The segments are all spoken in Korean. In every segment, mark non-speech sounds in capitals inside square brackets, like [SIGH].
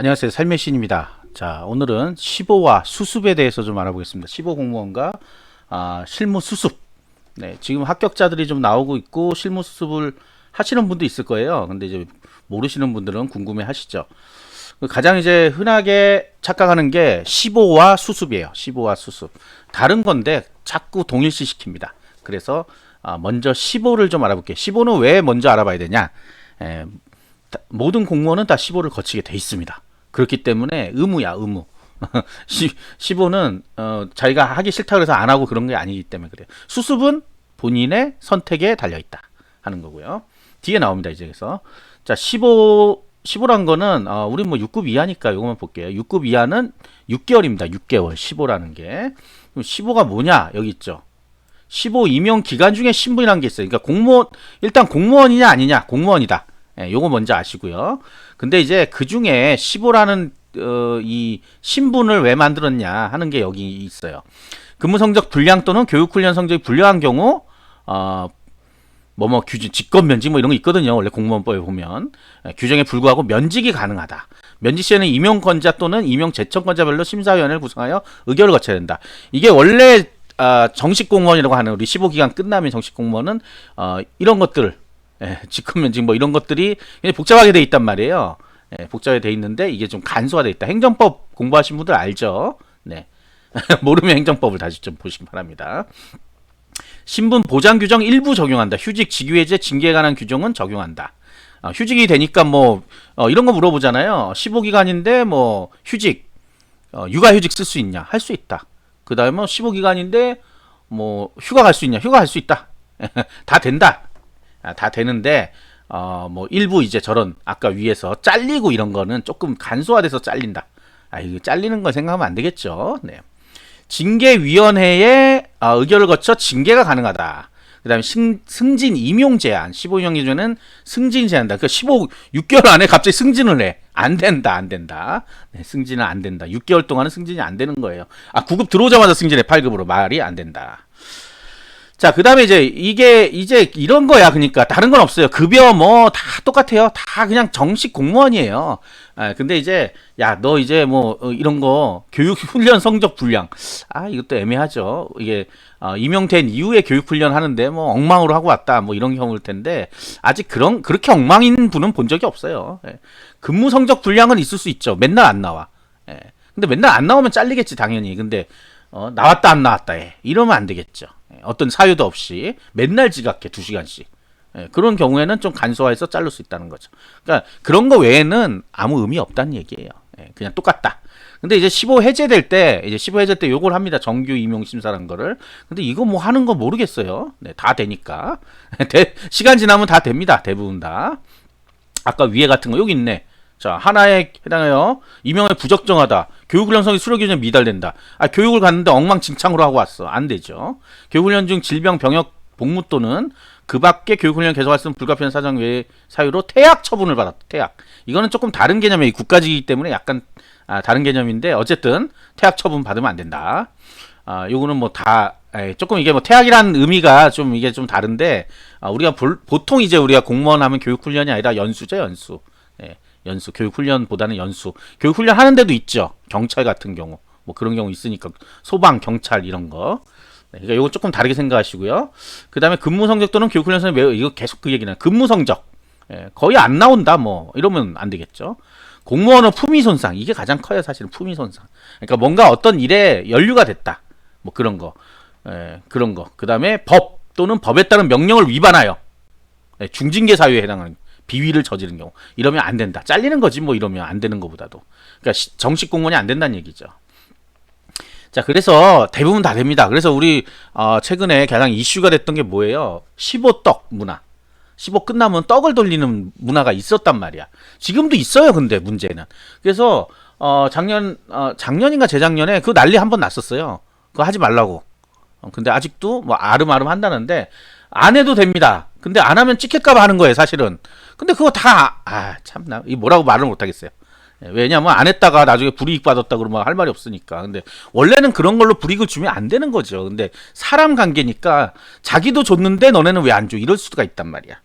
안녕하세요. 삶의 신입니다. 자, 오늘은 15와 수습에 대해서 좀 알아보겠습니다. 15 공무원과 아, 실무 수습. 네, 지금 합격자들이 좀 나오고 있고 실무 수습을 하시는 분도 있을 거예요. 근데 이제 모르시는 분들은 궁금해 하시죠. 가장 이제 흔하게 착각하는 게 15와 수습이에요. 15와 수습. 다른 건데 자꾸 동일시 시킵니다. 그래서 아, 먼저 15를 좀 알아볼게요. 15는 왜 먼저 알아봐야 되냐? 에, 다- 모든 공무원은 다 15를 거치게 돼 있습니다. 그렇기 때문에 의무야, 의무. [LAUGHS] 15는 어, 자기가 하기 싫다 그래서 안 하고 그런 게 아니기 때문에 그래요. 수습은 본인의 선택에 달려 있다 하는 거고요. 뒤에 나옵니다, 이제 그래서. 자, 15 15란 거는 어, 우리 뭐 6급 이하니까 요거만 볼게요. 6급 이하는 6개월입니다. 6개월 15라는 게. 그럼 15가 뭐냐? 여기 있죠. 15 임용 기간 중에 신분이라는 게 있어요. 그러니까 공무원 일단 공무원이냐 아니냐 공무원이다. 예, 요거 먼저 아시고요. 근데 이제 그 중에 15라는 어, 이 신분을 왜 만들었냐 하는 게 여기 있어요. 근무 성적 불량 또는 교육 훈련 성적이 불량한 경우 어, 뭐뭐 규정 직권 면직 뭐 이런 거 있거든요. 원래 공무원법에 보면 예, 규정에 불구하고 면직이 가능하다. 면직 시에는 임용권자 또는 임용 제청권자별로 심사위원회를 구성하여 의결을 거쳐야 된다. 이게 원래 아, 정식 공무원이라고 하는 우리 15기간 끝나면 정식 공무원은 어, 이런 것들 예, 직권 면직 뭐 이런 것들이 복잡하게 돼 있단 말이에요. 예, 복잡하게 돼 있는데 이게 좀 간소화돼 있다. 행정법 공부하신 분들 알죠? 네. [LAUGHS] 모르면 행정법을 다시 좀 보시기 바랍니다. 신분 보장 규정 일부 적용한다. 휴직, 직위해제, 징계에 관한 규정은 적용한다. 어, 휴직이 되니까 뭐 어, 이런 거 물어보잖아요. 15기간인데 뭐 휴직, 어, 육아휴직 쓸 수 있냐? 할 수 있다. 그 다음에 뭐 15기간인데 뭐 휴가 갈 수 있냐? 휴가 갈 수 있다. [LAUGHS] 다 된다. 아, 다 되는데 어, 뭐 일부 이제 저런 아까 위에서 잘리고 이런 거는 조금 간소화돼서 잘린다. 아, 이거 잘리는 거 생각하면 안 되겠죠. 네. 징계위원회의 아, 의결을 거쳐 징계가 가능하다. 그 다음에 승진 임용 제한, 15년 기준에는 승진 제한다. 그 15, 6개월 안에 갑자기 승진을 해. 안 된다, 안 된다. 네, 승진은 안 된다. 6개월 동안은 승진이 안 되는 거예요. 아, 9급 들어오자마자 승진해, 8급으로. 말이 안 된다. 자, 그 다음에 이제 이게 이제 이런 거야. 그러니까 다른 건 없어요. 급여 뭐 다 똑같아요. 다 그냥 정식 공무원이에요. 아, 근데 이제 야, 너 이제 뭐 어, 이런 거 교육 훈련 성적 불량. 아, 이것도 애매하죠. 이게 어, 임용된 이후에 교육 훈련 하는데 뭐 엉망으로 하고 왔다. 뭐 이런 경우일 텐데 아직 그런 그렇게 엉망인 분은 본 적이 없어요. 예. 근무 성적 불량은 있을 수 있죠. 맨날 안 나와. 예. 근데 맨날 안 나오면 잘리겠지, 당연히. 근데 어, 나왔다 안 나왔다 해. 이러면 안 되겠죠. 예, 어떤 사유도 없이 맨날 지각해 두 시간씩. 예, 그런 경우에는 좀 간소화해서 자를 수 있다는 거죠. 그러니까 그런 거 외에는 아무 의미 없다는 얘기예요. 예, 그냥 똑같다. 근데 이제 15 해제될 때 이제 15 해제 때 요걸 합니다. 정규 임용 심사라는 거를. 근데 이거 뭐 하는 거 모르겠어요. 네, 다 되니까. [LAUGHS] 대- 시간 지나면 다 됩니다. 대부분 다. 아까 위에 같은 거 여기 있네. 자, 하나에 해당하여 임용에 부적정하다. 교육훈련성이 수료 기준에 미달된다. 아, 교육을 갔는데 엉망진창으로 하고 왔어. 안 되죠. 교육훈련 중 질병, 병역, 복무 또는 그 밖에 교육훈련 계속할 수 있는 불가피한 사정 외의 사유로 퇴학 처분을 받았다. 퇴학. 이거는 조금 다른 개념이에요. 국가직이기 때문에 약간 아, 다른 개념인데 어쨌든 퇴학 처분 받으면 안 된다. 아, 요거는 뭐다 조금 이게 뭐 퇴학이라는 의미가 좀 이게 좀 다른데 아, 우리가 볼- 보통 이제 우리가 공무원 하면 교육훈련이 아니라 연수죠, 연수. 예, 연수 교육 훈련보다는 연수. 교육 훈련 하는 데도 있죠. 경찰 같은 경우 뭐 그런 경우 있으니까 소방, 경찰 이런 거. 네, 그러니까 이거 조금 다르게 생각하시고요. 그 다음에 근무 성적 또는 교육 훈련선이 매우 이거 계속 그 얘기는 근무 성적 예, 거의 안 나온다 뭐 이러면 안 되겠죠. 공무원은 품위 손상 이게 가장 커요 사실은 품위 손상. 그러니까 뭔가 어떤 일에 연루가 됐다 뭐 그런 거 예, 그런 거. 그 다음에 법 또는 법에 따른 명령을 위반하여 예, 중징계 사유에 해당하는 비위를 저지른 경우 이러면 안 된다. 잘리는 거지 뭐 이러면 안 되는 것보다도. 그러니까 시- 정식 공무원이 안 된다는 얘기죠. 자, 그래서 대부분 다 됩니다. 그래서 우리 어, 최근에 가장 이슈가 됐던 게 뭐예요? 15떡 문화. 15 끝나면 떡을 돌리는 문화가 있었단 말이야. 지금도 있어요, 근데 문제는. 그래서 어, 작년 어, 작년인가 재작년에 그 난리 한 번 났었어요. 그거 하지 말라고. 어, 근데 아직도 뭐 아름아름 한다는데 안 해도 됩니다. 근데 안 하면 찍힐까봐 하는 거예요, 사실은. 근데 그거 다, 아, 참나. 이 뭐라고 말을 못 하겠어요. 예, 왜냐면 안 했다가 나중에 불이익 받았다 그러면 할 말이 없으니까. 근데 원래는 그런 걸로 불이익을 주면 안 되는 거죠. 근데 사람 관계니까 자기도 줬는데 너네는 왜 안 줘? 이럴 수가 있단 말이야.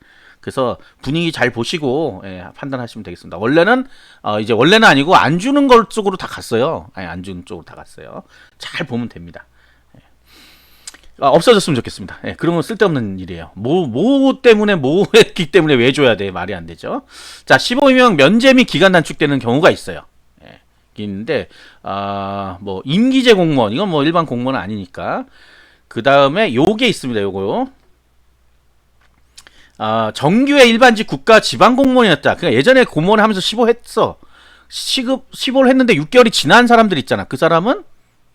그래서 분위기 잘 보시고 예, 판단하시면 되겠습니다. 원래는 어, 이제 원래는 아니고 안 주는 걸 쪽으로 다 갔어요. 아니, 안 주는 쪽으로 다 갔어요. 잘 보면 됩니다. 예. 아, 없어졌으면 좋겠습니다. 예, 그런 건 쓸데없는 일이에요. 뭐, 뭐 때문에 뭐 했기 때문에 왜 줘야 돼? 말이 안 되죠. 자, 15명 면제 및 기간 단축되는 경우가 있어요. 예, 있는데, 아, 뭐, 임기제 공무원, 이건 뭐 일반 공무원은 아니니까. 그 다음에 요게 있습니다. 요거요. 아, 정규의 일반직 국가 지방 공무원이었다. 그러니까 예전에 공무원 하면서 15 했어. 시급 15를 했는데 6개월이 지난 사람들 있잖아. 그 사람은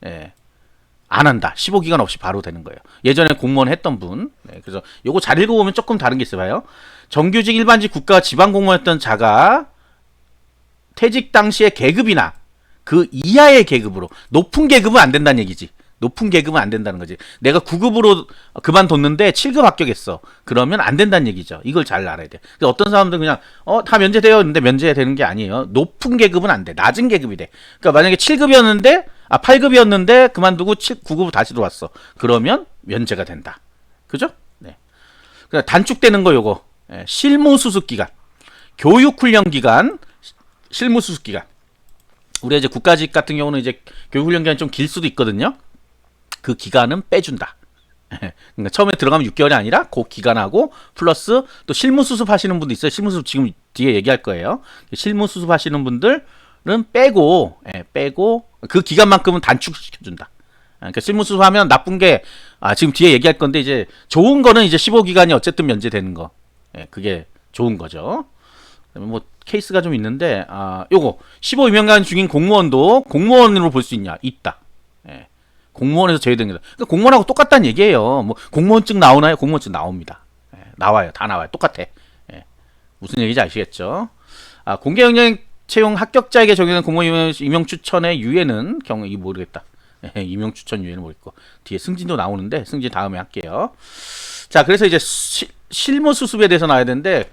예. 안 한다. 15기간 없이 바로 되는 거예요. 예전에 공무원 했던 분. 네, 그래서 요거 잘 읽어보면 조금 다른 게 있어요. 봐요. 정규직 일반직 국가 지방 공무원이었던 자가 퇴직 당시의 계급이나 그 이하의 계급으로 높은 계급은 안 된다는 얘기지. 높은 계급은 안 된다는 거지. 내가 9급으로 그만뒀는데 7급 합격했어. 그러면 안 된다는 얘기죠. 이걸 잘 알아야 돼. 근데 어떤 사람들은 그냥 어 다 면제돼요. 근데 면제되는 게 아니에요. 높은 계급은 안 돼. 낮은 계급이 돼. 그러니까 만약에 7급이었는데 아 8급이었는데 그만두고 7, 9급으로 다시 들어왔어. 그러면 면제가 된다. 그죠? 네. 그냥 단축되는 거 요거. 예, 실무 수습 기간. 교육 훈련 기간, 실무 수습 기간. 우리 이제 국가직 같은 경우는 이제 교육 훈련 기간이 좀 길 수도 있거든요. 그 기간은 빼준다. 그러니까 처음에 들어가면 6개월이 아니라 그 기간하고 플러스 또 실무 수습 하시는 분도 있어요. 실무 수습 지금 뒤에 얘기할 거예요. 실무 수습 하시는 분들 은 빼고 예, 빼고 그 기간만큼은 단축시켜 준다. 그러니까 실무 수습하면 나쁜 게 아, 지금 뒤에 얘기할 건데 이제 좋은 거는 이제 15기간이 어쨌든 면제되는 거. 예, 그게 좋은 거죠. 뭐 케이스가 좀 있는데 아, 요거 15임명간 중인 공무원도 공무원으로 볼 수 있냐? 있다. 예. 공무원에서 제외된 거다. 그러니까 공무원하고 똑같다는 얘기예요. 뭐 공무원증 나오나요? 공무원증 나옵니다. 예, 나와요. 다 나와요. 똑같아. 예, 무슨 얘기인지 아시겠죠? 아, 공개 영역 채용 합격자에게 적용하는 공무원 임용 추천의 유예는 경우 이 모르겠다. 예, 임용 추천 유예는 모르겠고 뒤에 승진도 나오는데 승진 다음에 할게요. 자, 그래서 이제 시, 실무 수습에 대해서 나와야 되는데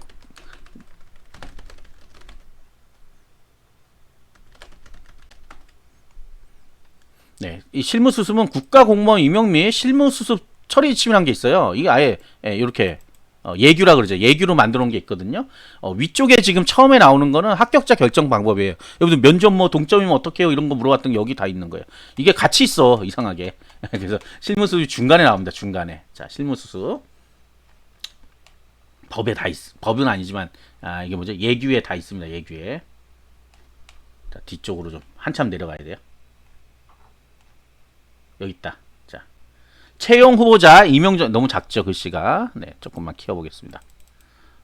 네, 이 실무 수습은 국가 공무원 임용 및 실무 수습 처리 지침이란 게 있어요. 이게 아예 예, 이렇게 어, 예규라 그러죠. 예규로 만들어 놓은 게 있거든요. 어, 위쪽에 지금 처음에 나오는 거는 합격자 결정 방법이에요. 여기서 면접 뭐 동점이면 어떻게 해요? 이런 거 물어봤던 게 여기 다 있는 거예요. 이게 같이 있어 이상하게. [LAUGHS] 그래서 실무 수습이 중간에 나옵니다. 중간에. 자, 실무 수습. 법에 다 있, 법은 아니지만 아 이게 뭐죠? 예규에 다 있습니다. 예규에. 자, 뒤쪽으로 좀 한참 내려가야 돼요. 여기 있다. 자, 채용 후보자 임용 전 너무 작죠 글씨가. 네, 조금만 키워보겠습니다.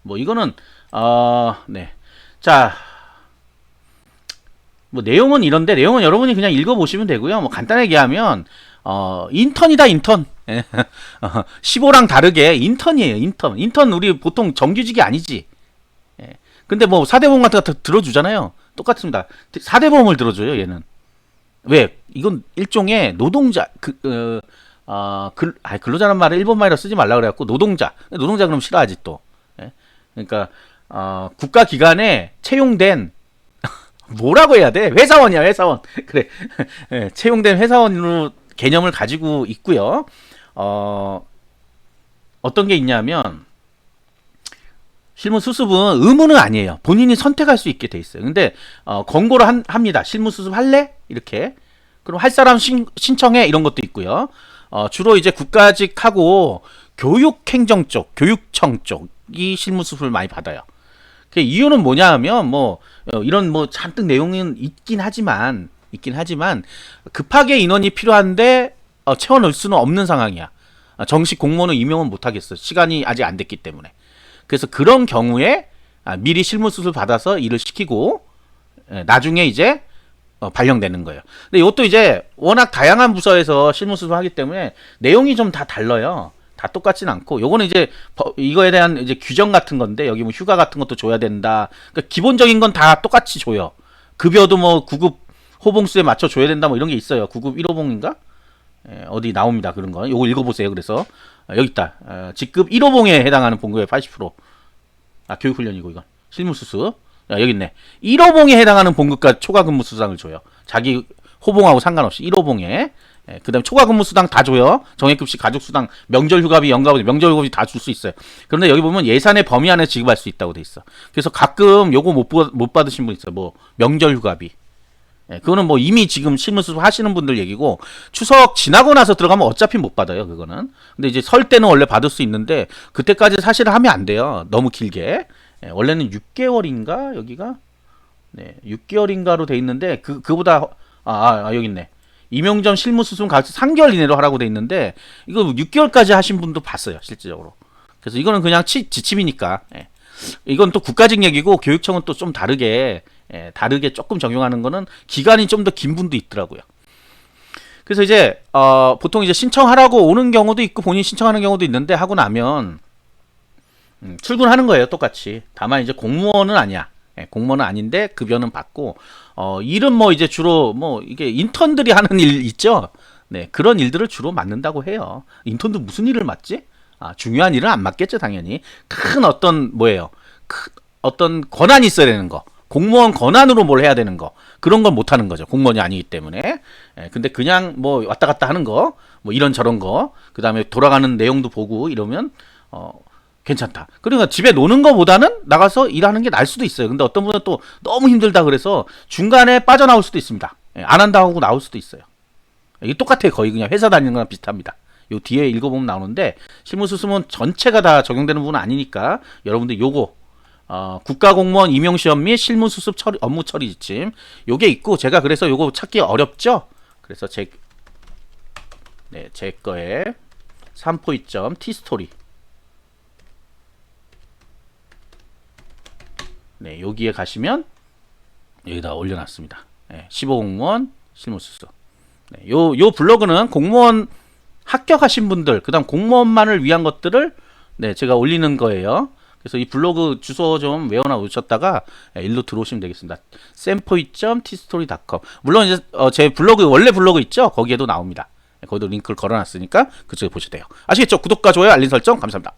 뭐 이거는 어, 네, 자, 뭐 내용은 이런데 내용은 여러분이 그냥 읽어보시면 되고요. 뭐 간단하게 얘기하면 어, 인턴이다 인턴. 예. [LAUGHS] 15랑 다르게 인턴이에요 인턴. 인턴 우리 보통 정규직이 아니지. 예. 근데 뭐 사대보험 같은 거 들어주잖아요. 똑같습니다. 사대보험을 들어줘요 얘는. 왜? 이건 일종의 노동자 그 어, 어 글, 아 근로자란 말을 일본 말로 쓰지 말라 그래갖고 노동자 노동자 그럼 싫어하지 또. 예? 그러니까 어, 국가 기관에 채용된 [LAUGHS] 뭐라고 해야 돼? 회사원이야 회사원. [LAUGHS] 그래 예, 채용된 회사원으로 개념을 가지고 있고요. 어, 어떤 게 있냐면 실무 수습은 의무는 아니에요. 본인이 선택할 수 있게 돼 있어요. 근데 어, 권고를 한, 합니다. 실무 수습 할래? 이렇게. 그럼 할 사람 신, 신청해 이런 것도 있고요. 어, 주로 이제 국가직하고 교육행정 쪽, 교육청 쪽이 실무 수습을 많이 받아요. 그 이유는 뭐냐 하면 뭐 어, 이런 뭐 잔뜩 내용은 있긴 하지만 있긴 하지만 급하게 인원이 필요한데 어, 채워 넣을 수는 없는 상황이야. 어, 정식 공무원은 임용은 못 하겠어. 시간이 아직 안 됐기 때문에. 그래서 그런 경우에 아, 미리 실무 수술 받아서 일을 시키고 예, 나중에 이제 어, 발령되는 거예요. 근데 이것도 이제 워낙 다양한 부서에서 실무 수술 하기 때문에 내용이 좀 다 달라요. 다 똑같진 않고 요거는 이제 버- 이거에 대한 이제 규정 같은 건데 여기 뭐 휴가 같은 것도 줘야 된다. 그러니까 기본적인 건 다 똑같이 줘요. 급여도 뭐 9급 호봉수에 맞춰 줘야 된다 뭐 이런 게 있어요. 9급 1호봉인가? 예, 어디 나옵니다. 그런 거. 요거 읽어 보세요. 그래서 아, 여기 있다. 어, 직급 1호봉에 해당하는 봉급의 80%. 아 교육훈련이고 이건 실무수습. 야, 여기 있네. 1호봉에 해당하는 봉급과 초과 근무 수당을 줘요. 자기 호봉하고 상관없이 1호봉에 예, 그 다음에 초과 근무 수당 다 줘요. 정액급식, 가족 수당, 명절 휴가비, 연가비, 명절 휴가비 다 줄 수 있어요. 그런데 여기 보면 예산의 범위 안에 지급할 수 있다고 돼 있어. 그래서 가끔 요거 못, 부- 못 받으신 분 있어요. 뭐 명절 휴가비. 예, 그거는 뭐 이미 지금 실무수습 하시는 분들 얘기고 추석 지나고 나서 들어가면 어차피 못 받아요. 그거는. 근데 이제 설 때는 원래 받을 수 있는데 그때까지 사실 하면 안 돼요. 너무 길게. 예, 원래는 6개월인가 여기가 네, 6개월인가로 돼 있는데 그 그보다 아, 아, 아, 여기 있네. 임용점 실무수습 가서 3개월 이내로 하라고 돼 있는데 이거 6개월까지 하신 분도 봤어요 실질적으로. 그래서 이거는 그냥 치, 지침이니까. 예. 이건 또 국가직 얘기고 교육청은 또 좀 다르게 예, 다르게 조금 적용하는 거는 기간이 좀 더 긴 분도 있더라고요. 그래서 이제 어, 보통 이제 신청하라고 오는 경우도 있고 본인 신청하는 경우도 있는데 하고 나면 음, 출근하는 거예요 똑같이. 다만 이제 공무원은 아니야. 예, 공무원은 아닌데 급여는 받고 어, 일은 뭐 이제 주로 뭐 이게 인턴들이 하는 일 있죠. 네 그런 일들을 주로 맡는다고 해요. 인턴도 무슨 일을 맡지? 아, 중요한 일은 안 맡겠죠 당연히. 큰 어떤 뭐예요? 큰 어떤 권한이 있어야 되는 거. 공무원 권한으로 뭘 해야 되는 거 그런 걸 못 하는 거죠 공무원이 아니기 때문에 예, 근데 그냥 뭐 왔다 갔다 하는 거 뭐 이런 저런 거 그 다음에 돌아가는 내용도 보고 이러면 어 괜찮다. 그러니까 집에 노는 거보다는 나가서 일하는 게 나을 수도 있어요. 근데 어떤 분은 또 너무 힘들다 그래서 중간에 빠져나올 수도 있습니다. 예, 안 한다고 하고 나올 수도 있어요. 이게 똑같아요. 거의 그냥 회사 다니는 거랑 비슷합니다. 요 뒤에 읽어보면 나오는데 실무수습은 전체가 다 적용되는 부분은 아니니까 여러분들 요거 어, 국가공무원 임용시험 및 실무수습 처리, 업무 처리 지침 요게 있고 제가 그래서 요거 찾기 어렵죠? 그래서 제, 네, 제 거에 3포이점 티스토리 네 여기에 가시면 여기다 올려놨습니다 네, 15공무원 실무수습 네, 요, 요 블로그는 공무원 합격하신 분들 그 다음 공무원만을 위한 것들을 네 제가 올리는 거예요 그래서 이 블로그 주소 좀 외워놔 놓으셨다가 예, 일로 들어오시면 되겠습니다. 샘포이.tstory.com 물론 이제 어, 제 블로그 원래 블로그 있죠? 거기에도 나옵니다. 예, 거기도 링크를 걸어놨으니까 그쪽에 보셔도 돼요. 아시겠죠? 구독과 좋아요, 알림 설정 감사합니다.